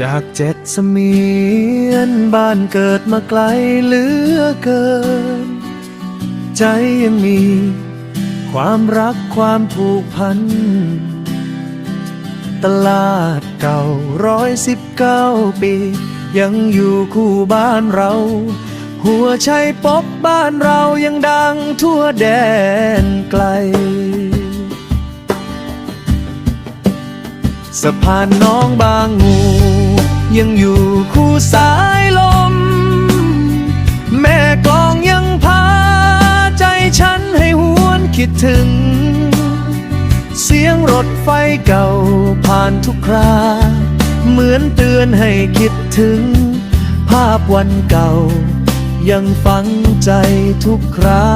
จากเจ็ดเสมียนบ้านเกิดมาไกลเหลือเกิน ใจยังมี ความรักความผูกพัน ตลาดเก่าร้อยสิบเก้าปี ยังอยู่คู่บ้านเรา หัวใจปบบ้านเรายังดังทั่วแดนไกลสะพานน้องบางงู ยังอยู่คู่สายลม แม่กลองยังพาใจฉันให้หวนคิดถึง เสียงรถไฟเก่าผ่านทุกครา เหมือนเตือนให้คิดถึง ภาพวันเก่า ยังฝังใจทุกครา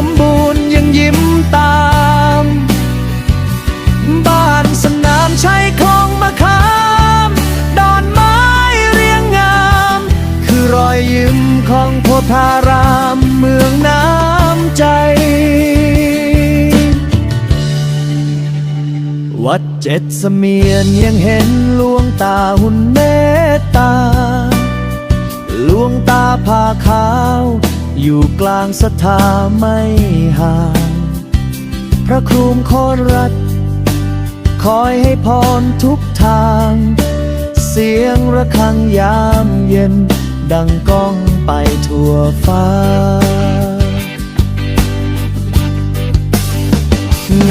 สมบูรณ์ยังยิ้มตาม บ้านสนามชัยคลองมะขามดอนไม้เรียงงาม คือรอยยิ้มของโพธารามเมืองน้ำใจ วัดเจ็ดเสมียนยังเห็นหลวงตาหุ่นเมตตาหลวงตาผาขาว อยู่กลางศรัทธาไม่ห่าง พระครูมโคตรรัตคอยให้พรทุกทาง เสียงระฆังยามเย็น ดังก้องไปทั่วฟ้า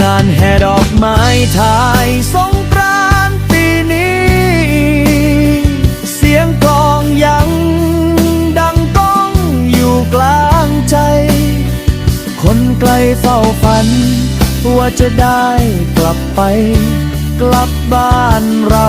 งานแห่ดอกไม้ทายส ไกลเฝ้าฝัน ว่าจะได้กลับไป กลับบ้านเรา